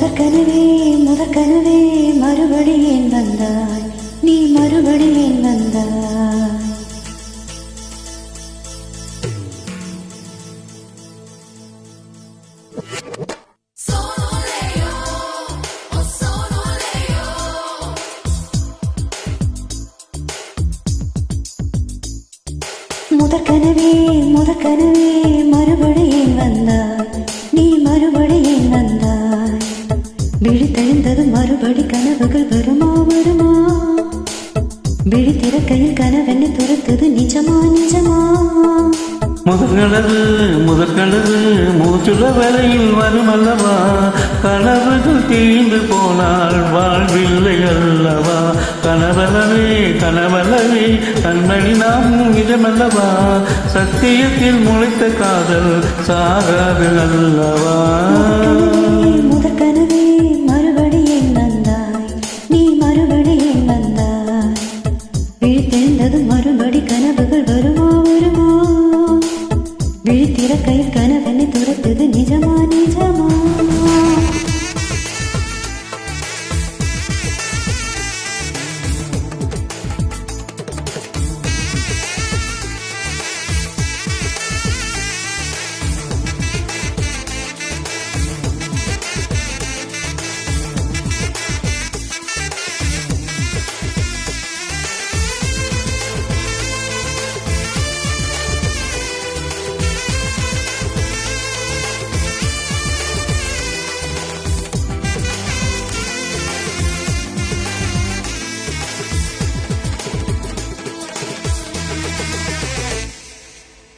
முதற்கனவே முதற்கனவே மறுபடி ஏன் வந்தாய். நீ மறுபடி வந்தாய். முதற்கனவே முதற்கனவே மறுபடி வந்தாய். நீ மறுபடி வந்தாய். விழித்தெழுந்தது மறுபடி கனவுகள் வருமா வருமா? விழி திறக்கையில் கனவென்னை துரத்துது நிஜமா நிஜமா? முதற்கனவு முதற்கனவு மூச்சுள்ள வேளையில் வருமல்லவா கனவுகள் தீர்ந்து போனால் வாழ்வில்லை அல்லவா? கனவலவே கனவலவே கண்மணி நாம் நிஜமல்லவா சத்தியத்தில் முளைத்த காதல் சாகாது அல்லவா? விழித்திறக்கையில் கனவென்னை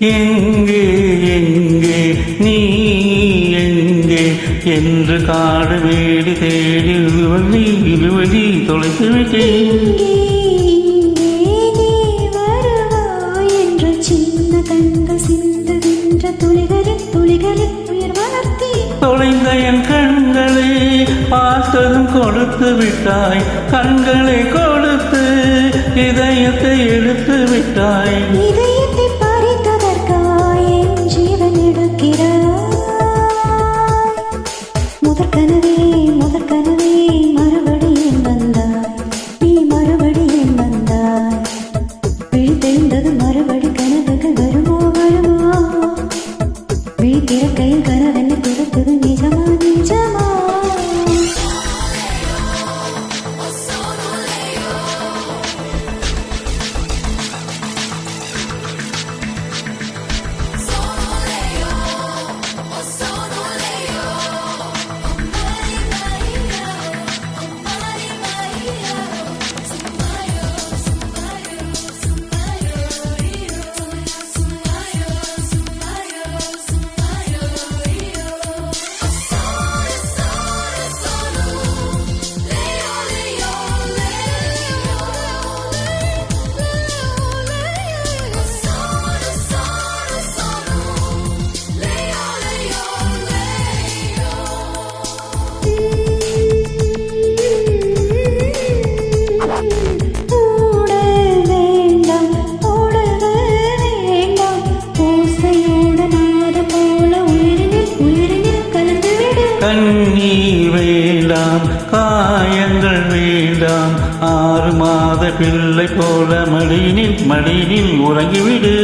எங்கே எங்கே நீ எங்கே என்று காடு வேடி தேடி இழுவதி இழுவதி தொலைத்து விட்டேன். தொலைந்த என் கண்களை பார்த்ததும் கொடுத்து விட்டாய். கண்களை கொடுத்து இதயத்தை எடுத்து விட்டாய். இதயத்தை மறுபடி வேண்டாம் காயங்கள் வேண்டாம். ஆறு மாத பிள்ளை போல மடியினில் மடியினில் உறங்கிவிடு.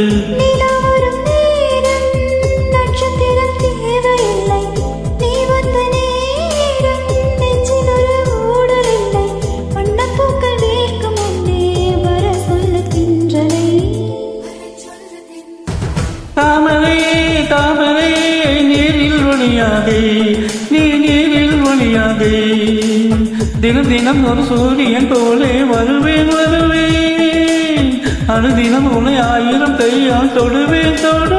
தாமரை தாமரை நீரில் ஒளியாதே. மரியாதை தினம் தினம் ஒரு சூரியன் போலே வருவேன் வருவேன். அனுதினம் உன்னை ஆயிரம் கையால் தொடுவேன் தொடு